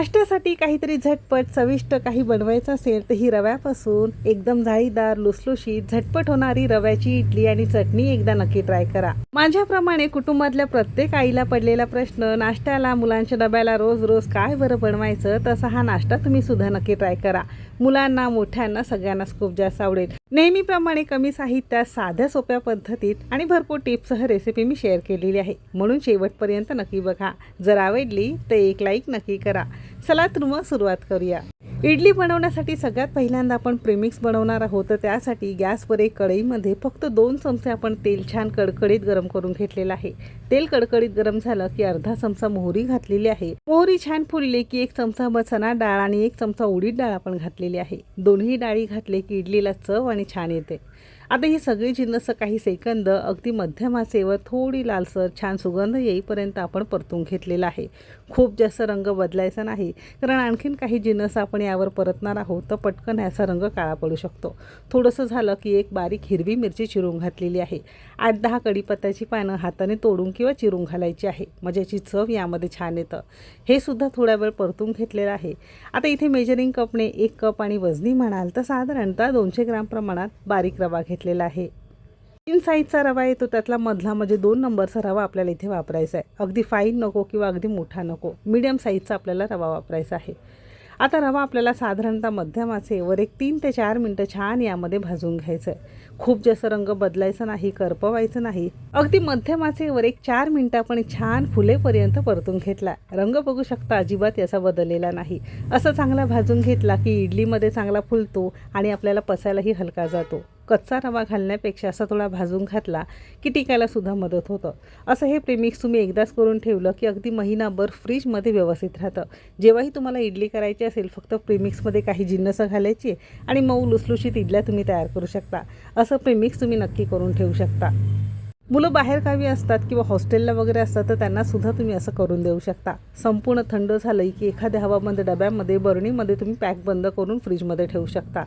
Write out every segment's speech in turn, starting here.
नाश्त्यासाठी काहीतरी झटपट चविष्ट काही बनवायचं असेल तर ही रव्यापासून एकदम जाळीदार लुसलुशीत झटपट होणारी रव्याची इडली आणि चटणी एकदा नक्की ट्राय करा. माझ्याप्रमाणे कुटुंबातल्या प्रत्येक आईला पडलेला प्रश्न नाश्त्याला मुलांच्या डब्याला रोज रोज काय बरं बनवायचं तसा हा नाश्ता तुम्ही सुद्धा नक्की ट्राय करा. मुलांना मोठ्यांना सगळ्यांनाच खूप जास्त आवडेल. नेहमीप्रमाणे कमी साहित्यात साध्या सोप्या पद्धतीत आणि भरपूर टिप्ससह रेसिपी मी शेअर केलेली आहे. म्हणून शेवटपर्यंत नक्की बघा. जर आवडली तर एक लाईक नक्की करा. चला तर मग सुरुवात करूया. इडली बनवण्यासाठी सगळ्यात पहिल्यांदा आपण प्रेमिक्स बनवणार आहोत. तर त्यासाठी गॅसवर एक कढईमध्ये फक्त दोन चमचे आपण तेल छान कडकडीत गरम करून घेतलेलं आहे. तेल कडकडीत गरम झालं की अर्धा चमचा मोहरी घातलेली आहे. मोहरी छान फुलली की एक चमचा चना डाळ आणि एक चमचा उडीद डाळ आपण घातलेली आहे. दोन्ही डाळी घातले की इडलीला चव आणि छान येते. आता ही सगळी जिन्नस काही सेकंद अगदी मध्यम आचेवर थोडी लालसर छान सुगंध येईपर्यंत आपण परतून घेतलेला आहे. खूप जास्त रंग बदलायचा नाही. कारण आणखीन काही जिनस आपण यावर परतणार आहोत तर पटकन याचा रंग काळा पडू शकतो. थोडंसं झालं की एक बारीक हिरवी मिरची चिरून घातलेली आहे. आठ दहा कडीपत्त्याची पानं हाताने तोडून किंवा चिरून घालायची आहे. म्हणजे मजाची चव यामध्ये छान येतं. हे सुद्धा थोड्या वेळ परतून घेतलेलं आहे. आता इथे मेजरिंग कपने एक कप आणि वजनी म्हणाल तर साधारणतः दोनशे ग्राम प्रमाणात बारीक रवा घेतलेला आहे. तीन साईजचा रवा येतो त्यातला मधला म्हणजे दोन नंबरचा रवा आपल्याला इथे वापरायचा आहे. अगदी फाईन नको किंवा अगदी मोठा नको मीडियम साईजचा आपल्याला रवा वापरायचा आहे. आता रवा आपल्याला साधारणतः मध्यमाचेवर एक तीन ते चार मिनटं छान यामध्ये भाजून घ्यायचं आहे खूप जास्त रंग बदलायचा नाही करपवायचं नाही. अगदी मध्यमाचेवर एक चार मिनटं आपण छान फुलेपर्यंत परतून घेतला. रंग बघू शकता अजिबात याचा बदललेला नाही. असं चांगला भाजून घेतला की इडलीमध्ये चांगला फुलतो आणि आपल्याला पचायलाही हलका जातो. कच्चा रवा घालण्यापेक्षा असा थोडा भाजून घातला की टिकायला सुद्धा मदत होतं. असं हे प्रेमिक्स तुम्ही एकदाच करून ठेवलं की अगदी महिनाभर फ्रीजमध्ये व्यवस्थित राहतं. जेव्हाही तुम्हाला इडली करायची असेल फक्त प्रेमिक्समध्ये काही जिन्नसं घालायची आणि मऊ लुसलुशीत इडल्या तुम्ही तयार करू शकता. असं प्रेमिक्स तुम्ही नक्की करून ठेवू शकता. मुलं बाहेरगावी असतात किंवा हॉस्टेलला वगैरे असतात तर त्यांनासुद्धा तुम्ही असं करून देऊ शकता. संपूर्ण थंड झालं की एखाद्या हवाबंद डब्यामध्ये बरणीमध्ये तुम्ही पॅक बंद करून फ्रीजमध्ये ठेवू शकता.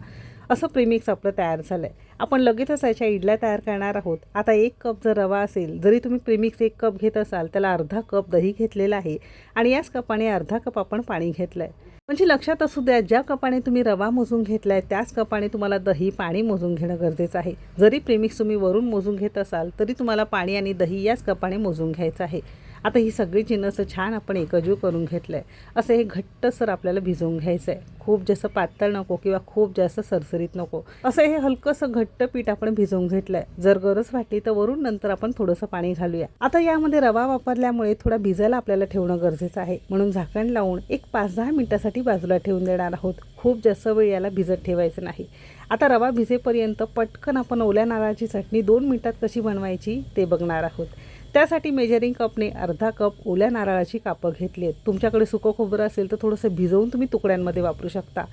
असं प्रेमिक्स आपलं तयार झालं आहे आपण लगेचच याच्या इडल्या तयार करणार आहोत. आता एक कप जर रवा असेल जरी तुम्ही प्रेमिक्स एक कप घेत असाल त्याला अर्धा कप दही घेतलेला आहे आणि याच कपाने अर्धा कप आपण पाणी घेतलं आहे म्हणजे लक्षात असू द्या ज्या कपाने तुम्ही रवा मोजून घेतला आहे त्याच कपाने तुम्हाला दही पाणी मोजून घेणं गरजेचं आहे. जरी प्रेमिक्स तुम्ही वरून मोजून घेत असाल तरी तुम्हाला पाणी आणि दही याच कपाने मोजून घ्यायचं आहे. आता ही सगळी जिनसं छान आपण एकजीव करून घेतलं आहे असं हे घट्टसर आपल्याला भिजवून घ्यायचं आहे खूप जास्त पातळ नको किंवा खूप जास्त सरसरीत नको. असं हे हलकंसं घट्ट पीठ आपण भिजवून घेतलं आहे जर गरज वाटली तर वरून नंतर आपण थोडंसं पाणी घालूया. आता यामध्ये रवा वापरल्यामुळे थोडा भिजायला आपल्याला ठेवणं गरजेचं आहे. म्हणून झाकण लावून एक पाच दहा मिनिटासाठी बाजूला ठेवून देणार आहोत. खूप जास्त वेळ याला भिजत ठेवायचं नाही. आता रवा भिजेपर्यंत पटकन आपण ओल्या नारळाची चटणी दोन मिनिटात कशी बनवायची ते बघणार आहोत. त्यासाठी मेजरिंग कपने अर्धा कप ओल्या नारळाची कापं घेतली आहेत. तुमच्याकडे सुकं खोबरं असेल तर थोडंसं भिजवून तुम्ही तुकड्यांमध्ये वापरू शकता.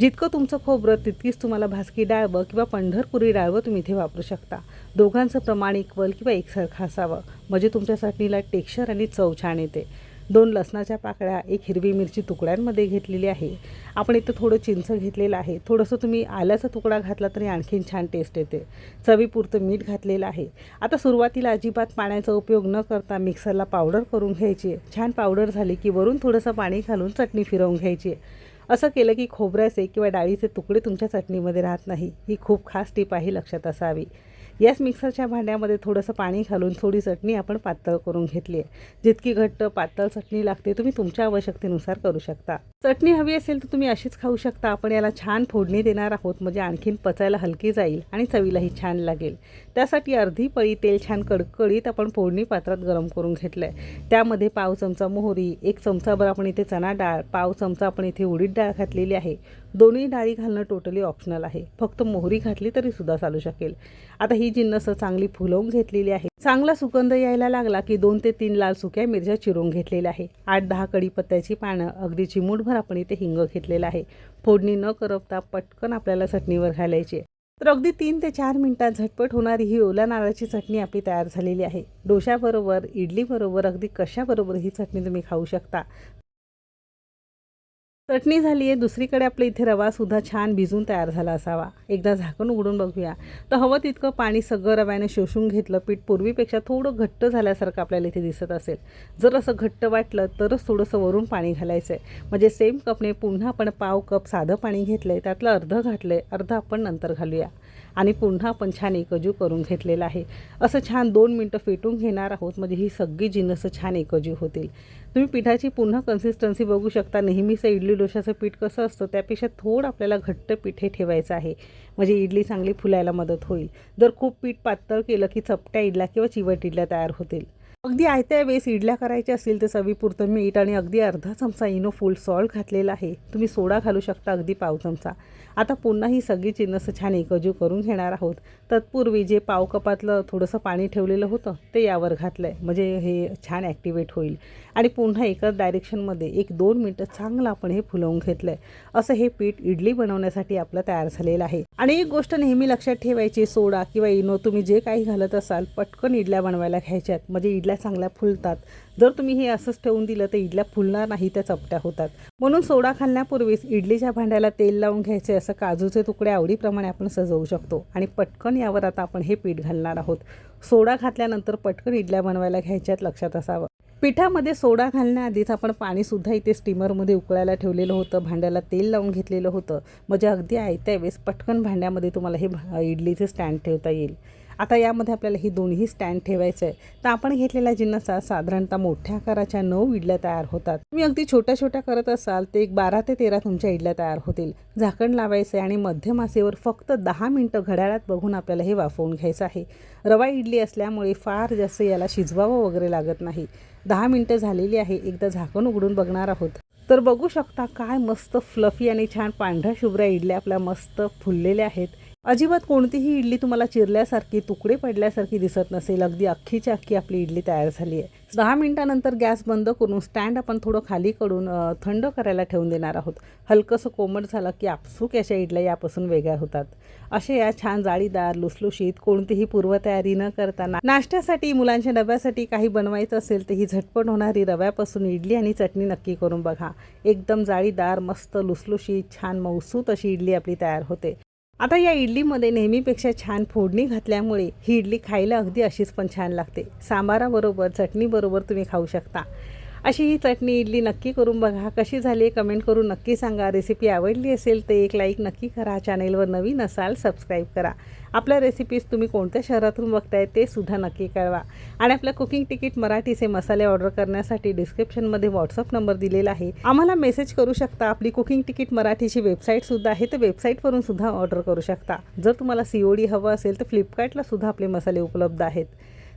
जितकं तुमचं खोबरं तितकीच तुम्हाला भासकी डाळवं किंवा पंढरपुरी डाळवं तुम्ही इथे वापरू शकता. दोघांचं प्रमाण इक्वल किंवा एकसारखं असावं. म्हणजे तुमच्या चटणीला टेक्स्चर आणि चव छान येते. दोन लसणाच्या पाकळ्या एक हिरवी मिरची तुकड्यांमध्ये घेतलेली आहे. आपण इथं थोडं चिंच घेतलेलं आहे. थोडंसं तुम्ही आल्याचा तुकडा घातला तरी आणखीन छान टेस्ट येते. चवीपुरतं मीठ घातलेलं आहे. आता सुरुवातीला अजिबात पाण्याचा उपयोग न करता मिक्सरला पावडर करून घ्यायची. छान पावडर झाली की वरून थोडंसं पाणी घालून चटणी फिरवून घ्यायची. आहे असं केलं की खोबऱ्याचे किंवा डाळीचे तुकडे तुमच्या चटणीमध्ये राहत नाही. ही खूप खास टीप आहे लक्षात असावी. याच मिक्सरच्या भांड्यामध्ये थोडंसं पाणी घालून थोडी चटणी आपण पातळ करून घेतली आहे. जितकी घट्ट पातळ चटणी लागते तुम्ही तुमच्या आवश्यकतेनुसार करू शकता. चटणी हवी असेल तर तुम्ही अशीच खाऊ शकता. आपण याला छान फोडणी देणार आहोत म्हणजे आणखीन पचायला हलकी जाईल आणि चवीलाही छान लागेल. त्यासाठी अर्धी पळी तेल छान कडकडीत आपण फोडणी पात्रात गरम करून घेतलं आहे त्यामध्ये पाव चमचा मोहरी एक चमचाभर आपण इथे चणा डाळ पाव चमचा आपण इथे उडीद डाळ घातलेली आहे. दोन्ही डाळी घालणं टोटली ऑप्शनल आहे. फक्त मोहरी घातली तरी सुद्धा चालू शकेल. आता ही जिन्नस चांगली फुलवून घेतलेली आहे. चांगला सुगंध यायला लागला की दोन ते तीन लाल सुक्या मिरच्या चिरून घेतलेल्या आहे. आठ दहा कडीपत्त्याची पानं अगदी चिमूटभर आपण इथे हिंग घेतलेलं आहे. फोडणी न करपता पटकन आपल्याला चटणीवर घालायची तर अगदी तीन ते चार मिनिटात झटपट होणारी ही ओला नारळाची चटणी आपली तयार झालेली आहे. डोशाबरोबर इडलीबरोबर अगदी कशाबरोबर ही चटणी तुम्ही खाऊ शकता. चटणी झाली आहे. दुसरीकडे आपल्या इथे रवा सुद्धा छान भिजून तयार झाला असावा. एकदा झाकण उघडून बघूया. तर हवं तितकं पाणी सगळं रव्याने शोषून घेतलं. पीठ पूर्वीपेक्षा थोडं घट्ट झाल्यासारखं आपल्याला इथे दिसत असेल. जर असं घट्ट वाटलं तरच थोडंसं वरून पाणी घालायचं आहे म्हणजे सेम कपने पुन्हा आपण पाव कप साधं पाणी घेतलं आहे त्यातलं अर्धं घातलं आहे अर्धं आपण नंतर घालूया. आणि पुन्हा आपण छान एकजू करून घेतलेलं आहे. असं छान दोन मिनटं फेटून घेणार आहोत. म्हणजे ही सगळी जिनसं छान एकजू होतील. तुम्ही पिठाची पुन्हा कन्सिस्टन्सी बघू शकता. नेहमीचं इडली डोशाचं पीठ कसं असतं त्यापेक्षा थोडं आपल्याला घट्ट पीठ हे ठेवायचं आहे. म्हणजे इडली चांगली फुलायला मदत होईल. जर खूप पीठ पातळ केलं की चपट्या इडल्या किंवा चिवट इडल्या तयार होतील. अगदी आयत्या वेळेस इडल्या करायच्या असतील तर चवीपुरतं मीठ आणि अगदी अर्धा चमचा इनो फुल सॉल्ट घातलेला आहे. तुम्ही सोडा घालू शकता अगदी पाव चमचा. आता पुन्हा ही सगळी चिन्नस छान एकजू करून घेणार आहोत. तत्पूर्वी जे पाव कपातलं थोडंसं पाणी ठेवलेलं होतं ते यावर घातलं आहे म्हणजे हे छान ॲक्टिवेट होईल. आणि पुन्हा एकाच डायरेक्शनमध्ये एक दोन मिनटं चांगलं आपण हे फुलवून घेतलं आहे असं हे पीठ इडली बनवण्यासाठी आपलं तयार झालेलं आहे. आणि एक गोष्ट नेहमी लक्षात ठेवायची सोडा किंवा इनो तुम्ही जे काही घालत असाल पटकन इडल्या बनवायला घ्यायच्यात. म्हणजे इडल्या चांगल्या फुलतात. जर तुम्ही हे असंच ठेवून दिलं तर इडल्या फुलणार नाही त्या चपट्या होतात. म्हणून सोडा घालण्यापूर्वीच इडलीच्या भांड्याला तेल लावून घ्यायचे असं काजूचे तुकडे आवडीप्रमाणे आपण सजवू शकतो. आणि पटकन यावर आता आपण हे पीठ घालणार आहोत. सोडा घातल्यानंतर पटकन इडल्या बनवायला घ्यायच्यात लक्षात असावं. पिठामध्ये सोडा घालण्याआधीच आपण पाणीसुद्धा इथे स्टीमरमध्ये उकळायला ठेवलेलं होतं. भांड्याला तेल लावून घेतलेलं होतं. म्हणजे अगदी आयत्या वेळेस पटकन भांड्यामध्ये तुम्हाला हे भा- इडलीचे स्टँड ठेवता येईल. आता यामध्ये आपल्याला ही दोन्ही स्टँड ठेवायचं आहे. तर आपण घेतलेल्या जिन्नसा साधारणतः मोठ्या आकाराच्या नऊ इडल्या तयार होतात. तुम्ही अगदी छोट्या छोट्या करत असाल तर एक बारा ते तेरा तुमच्या इडल्या तयार होतील. झाकण लावायचं आहे आणि मध्यमासेवर फक्त दहा मिनटं घड्याळात बघून आपल्याला हे वाफवून घ्यायचं आहे. रवा इडली असल्यामुळे फार जास्त याला शिजवावं वगैरे लागत नाही. दहा मिनटं झालेली आहे एकदा झाकण उघडून बघणार आहोत. तर बघू शकता काय मस्त फ्लफी आणि छान पांढऱ्या शुभ्र इडल्या आपल्या मस्त फुललेल्या आहेत. अजिबात कोणतीही इडली तुम्हाला चिरल्यासारखी तुकडे पडल्यासारखी दिसत नसेल. अगदी अख्खीच्या अख्खी आपली इडली तयार झाली आहे. दहा मिनिटानंतर गॅस बंद करून स्टँड आपण थोडं खाली कडून थंड करायला ठेवून देणार आहोत. हलकंसं कोमट झालं की आपसूक याच्या इडल्या यापासून वेगळ्या होतात. असे या छान जाळीदार लुसलुशीत कोणतीही पूर्वतयारी न करताना नाश्त्यासाठी मुलांच्या डब्यासाठी काही बनवायचं असेल तर ही झटपट होणारी रव्यापासून इडली आणि चटणी नक्की करून बघा. एकदम जाळीदार मस्त लुसलुशीत छान मौसूत अशी इडली आपली तयार होते. आता या इडलीमध्ये नेहमीपेक्षा छान फोडणी घातल्यामुळे ही इडली खायला अगदी अशीच पण छान लागते. सांबाराबरोबर चटणीबरोबर तुम्ही खाऊ शकता. अशी ही चटणी इडली नक्की करून बघा. कशी झाली कमेंट करून नक्की सांगा. रेसिपी आवडली असेल तर एक लाईक नक्की करा. चॅनेलवर नवीन असाल सबस्क्राईब करा. आपल्या रेसिपीज तुम्ही कोणत्या शहरातून बघताय ते सुद्धा नक्की कळवा. आणि आपल्या कुकिंग तिकीट मराठीचे मसाले ऑर्डर करण्यासाठी डिस्क्रिप्शनमध्ये व्हॉट्सअप नंबर दिलेला आहे. आम्हाला मेसेज करू शकता. आपली कुकिंग तिकीट मराठीची वेबसाईटसुद्धा आहे. तर वेबसाईटवरून सुद्धा ऑर्डर करू शकता. जर तुम्हाला सी ओ डी हवं असेल तर फ्लिपकार्टला सुद्धा आपले मसाले उपलब्ध आहेत.